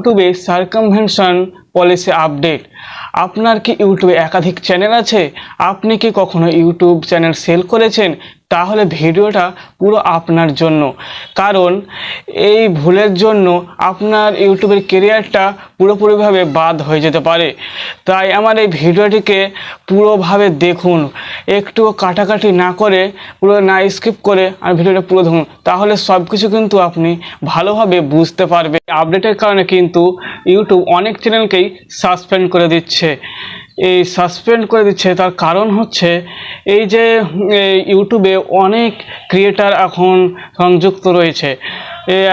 ইউটিউবে সার্কামভেনশন policy update আপনার কি ইউটিউবে একাধিক চ্যানেল আছে? আপনি কি কখনো ইউটিউব চ্যানেল সেল করেছেন? তাহলে ভিডিওটা পুরো আপনার জন্য। কারণ এই ভুলের জন্য আপনার ইউটিউবের কেরিয়ারটা পুরোপুরিভাবে বাদ হয়ে যেতে পারে। তাই আমার এই ভিডিওটিকে পুরোভাবে দেখুন। একটু কাটাকাটি না করে পুরো না স্কিপ করে আর ভিডিওটা পুরো ধরুন তাহলে সব কিছু কিন্তু আপনি ভালোভাবে বুঝতে পারবে আপডেটের কারণে কিন্তু ইউটিউব অনেক চ্যানেলকেই সাসপেন্ড করে দিচ্ছে। এই সাসপেন্ড করে দিচ্ছে, তার কারণ হচ্ছে এই যে ইউটিউবে অনেক ক্রিয়েটার এখন সংযুক্ত রয়েছে।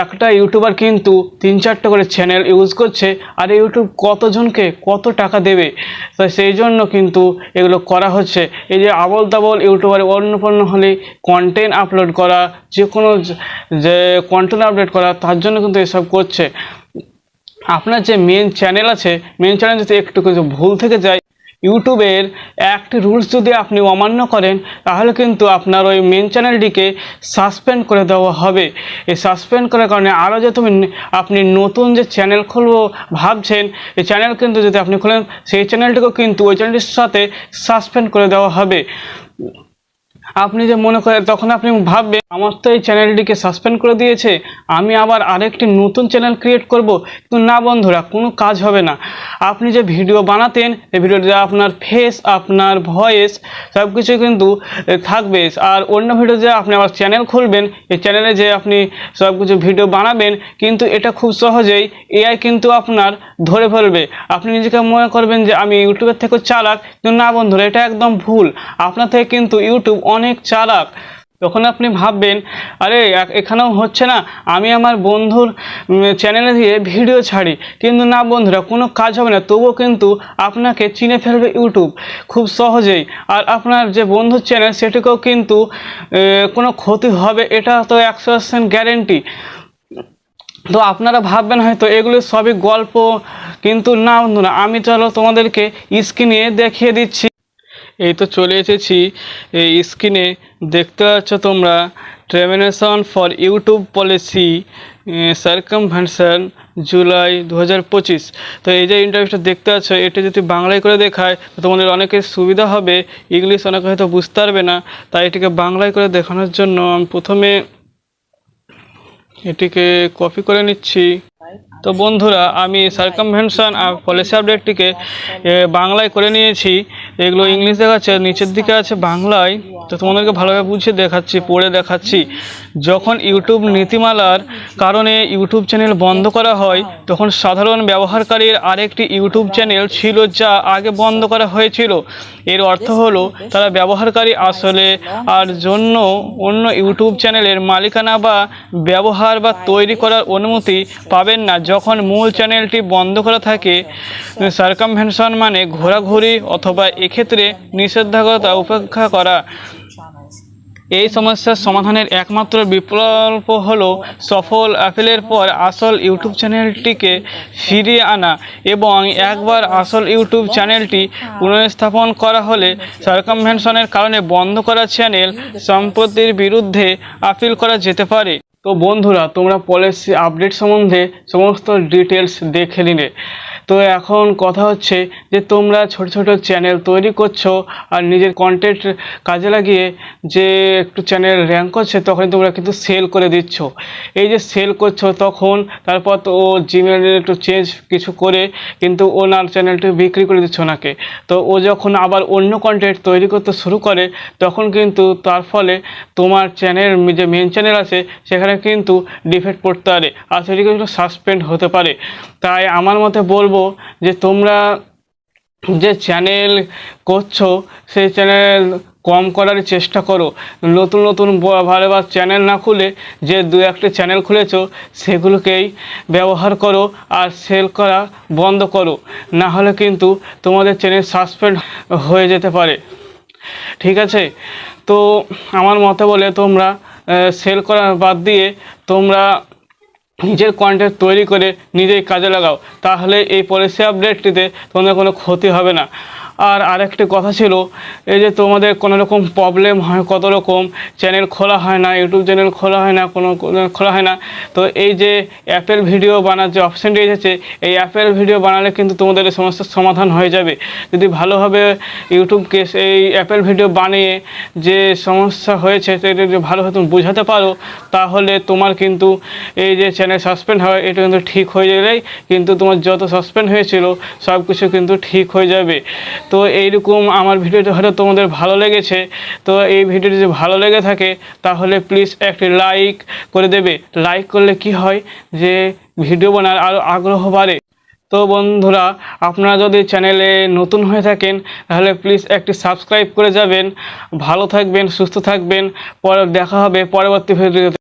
একটা ইউটিউবার কিন্তু তিন চারটে করে চ্যানেল ইউজ করছে আর ইউটিউব কতজনকে কত টাকা দেবে? তো সেই জন্য কিন্তু এগুলো করা হচ্ছে। এই যে আবল তাবল ইউটিউবার অন্যপন্ন হলে কন্টেন্ট আপলোড করা যে কোনো যে- যে কন্টেন্ট আপলোড করা, তার জন্য কিন্তু এসব করছে। আপনার যে মেন চ্যানেল আছে মেন চ্যানেল যদি একটু কিছু ভুল থেকে যায় ইউটিউবের একটি রুলস যদি আপনি অমান্য করেন, তাহলে কিন্তু আপনার ওই মেন চ্যানেলটিকে সাসপেন্ড করে দেওয়া হবে। এই সাসপেন্ড করার কারণে আরও যে তুমি আপনি নতুন যে চ্যানেল খুলবো ভাবছেন, এই চ্যানেল কিন্তু যদি আপনি খোলেন, সেই চ্যানেলটিকেও কিন্তু ওই চ্যানেলটির সাথে সাসপেন্ড করে দেওয়া হবে। আপনি যে মনে করেন, তখন আপনি ভাববেন আমার তো এই চ্যানেলটিকে সাসপেন্ড করে দিয়েছে। আমি আবার আরেকটি নতুন চ্যানেল ক্রিয়েট করব। কিন্তু না বন্ধুরা, কোনো কাজ হবে না। আপনি যে ভিডিও বানাতেন, এই ভিডিওতে আপনার ফেস আপনার ভয়েস সব কিছু কিন্তু থাকবে। আর অন্য ভিডিও যে আপনি আবার চ্যানেল খুলবেন। এই চ্যানেলে যে আপনি সব কিছু ভিডিও বানাবেন, কিন্তু এটা খুব সহজেই এআই কিন্তু আপনার ধরে ফেলবে। আপনি নিজেকে মনে করবেন যে আমি ইউটিউবের থেকে চালাক। কিন্তু না বন্ধুরা, এটা একদম ভুল। আপনার থেকে কিন্তু ইউটিউব অনেক চালাক। তখন আপনি ভাববেন, আরে এখানেও হচ্ছে না, আমি আমার বন্ধুর চ্যানেলে দিয়ে ভিডিও ছাড়ি। কিন্তু না বন্ধুরা, কোনো কাজ হবে না। তবুও কিন্তু আপনাকে চিনে ফেলবে ইউটিউব খুব সহজেই। আর আপনার যে বন্ধুর চ্যানেল সেটিকেও কিন্তু কোনো ক্ষতি হবে, এটা তো একশো পার্সেন্ট গ্যারেন্টি তো আপনারা ভাববেন হয়তো, এগুলো সবই গল্প। কিন্তু না বন্ধুরা, আমি চলো তোমাদেরকে স্ক্রিনে দেখিয়ে দিচ্ছি। এই তো চলে এসেছি এই স্ক্রিনে। দেখতে পাচ্ছ তোমরা termination for YouTube policy circumvention July দু হাজার পঁচিশ। তো এই যে ইন্টারভিউটা দেখতে পাচ্ছ, এটা যদি বাংলায় করে দেখায়, তো তোমাদের অনেকের সুবিধা হবে। ইংলিশ অনেকে হয়তো বুঝতে পারবে না। তাই এটিকে বাংলায় করে দেখানোর জন্য আমি প্রথমে এটিকে কপি করে নিচ্ছি। তো বন্ধুরা, আমি সার্কামভেনশন পলিসি আপডেটটিকে বাংলায় করে নিয়েছি। এগুলো ইংলিশ দেখাচ্ছে নিচের দিকে আছে বাংলায়। তো তোমাদেরকে ভালোভাবে বুঝিয়ে দেখাচ্ছি, পড়ে দেখাচ্ছি। যখন ইউটিউব নীতিমালার কারণে ইউটিউব চ্যানেল বন্ধ করা হয়, তখন সাধারণ ব্যবহারকারীর আরেকটি ইউটিউব চ্যানেল ছিল যা আগে বন্ধ করা হয়েছিল। এর অর্থ হলো, তারা ব্যবহারকারী আসলে আর জন্য অন্য ইউটিউব চ্যানেলের মালিকানা বা ব্যবহার বা তৈরি করার অনুমতি পাবেন না। যখন মূল চ্যানেলটি বন্ধ করা থাকে সার্কামভেনশন মানে ঘোরাঘুরি অথবা এক্ষেত্রে নিষেধাজ্ঞতা উপেক্ষা করা। এই সমস্যার সমাধানের একমাত্র বিকল্প হলো সফল অ্যাপেলের পর আসল ইউটিউব চ্যানেলটিকে ফিরিয়ে আনা এবং একবার আসল ইউটিউব চ্যানেলটি পুনঃস্থাপন করা হলে সার্কামভেনশনের কারণে বন্ধ করা চ্যানেল সম্পত্তির বিরুদ্ধে আপিল করা যেতে পারে। তো বন্ধুরা, তোমরা পলিসি আপডেট সম্বন্ধে সমস্ত ডিটেলস দেখে নিলে। তো এখন কথা হচ্ছে যে তোমরা ছোট ছোট চ্যানেল তৈরি করছ আর নিজের কন্টেন্ট কাজে লাগিয়ে যে একটু চ্যানেল র্যাঙ্ক করছে তখন তোমরা কিন্তু সেল করে দিচ্ছ। এই যে সেল করছ তখন তারপর তো ও জিমেল একটু চেঞ্জ কিছু করে কিন্তু ওনার চ্যানেলটি বিক্রি করে দিচ্ছ ওনাকে তো ও যখন আবার অন্য কন্টেন্ট তৈরি করতে শুরু করে তখন কিন্তু তার ফলে তোমার চ্যানেল যে মেন চ্যানেল আছে সেখানে কিন্তু ডিফেক্ট পড়তে পারে। আর সেটি কিন্তু সাসপেন্ড হতে পারে। তাই আমার মতে বলব যে তোমরা যে চ্যানেল করছ, সেই চ্যানেল কম করার চেষ্টা করো। নতুন নতুন ভালো ভালো চ্যানেল না খুলে যে দু একটা চ্যানেল খুলেছো, সেগুলোকেই ব্যবহার করো আর সেল করা বন্ধ করো। না হলে কিন্তু তোমাদের চ্যানেল সাসপেন্ড হয়ে যেতে পারে। ঠিক আছে? তো আমার মতে বলে তোমরা সেল করা বাদ দিয়ে তোমরা নিজের কন্টেন্ট তৈরি করে নিজেই কাজে লাগাও, তাহলে এই পলিসি আপডেটটিতে তোমাদের কোনো ক্ষতি হবে না। আর আরেকটি কথা ছিল, এই যে তোমাদের কোনো রকম প্রবলেম হয়, কত রকম চ্যানেল খোলা হয় না ইউটিউব চ্যানেল খোলা হয় না, কোনো খোলা হয় না, তো এই যে অ্যাপের ভিডিও বানার যে অপশানটি এসেছে, এই অ্যাপের ভিডিও বানালে কিন্তু তোমাদের এই সমস্যার সমাধান হয়ে যাবে। যদি ভালোভাবে ইউটিউবকে এই অ্যাপের ভিডিও বানিয়ে যে সমস্যা হয়েছে, সেটা যদি ভালোভাবে তুমি বোঝাতে পারো, তাহলে তোমার কিন্তু এই যে চ্যানেল সাসপেন্ড হয়, এটা কিন্তু ঠিক হয়ে গেলেই কিন্তু তোমার যত সাসপেন্ড হয়েছিল সব কিছু কিন্তু ঠিক হয়ে যাবে। তো এইরকম আমার ভিডিওটি হয়তো তোমাদের ভালো লেগেছে। তো এই ভিডিওটি যদি ভালো লেগে থাকে, তাহলে প্লিজ একটি লাইক করে দেবে। লাইক করলে কি হয় যে ভিডিও বানার আরও আগ্রহ বাড়ে। তো বন্ধুরা, আপনারা যদি চ্যানেলে নতুন হয়ে থাকেন, তাহলে প্লিজ একটি সাবস্ক্রাইব করে যাবেন। ভালো থাকবেন, সুস্থ থাকবেন। পরে দেখা হবে পরবর্তী ভিডিওতে।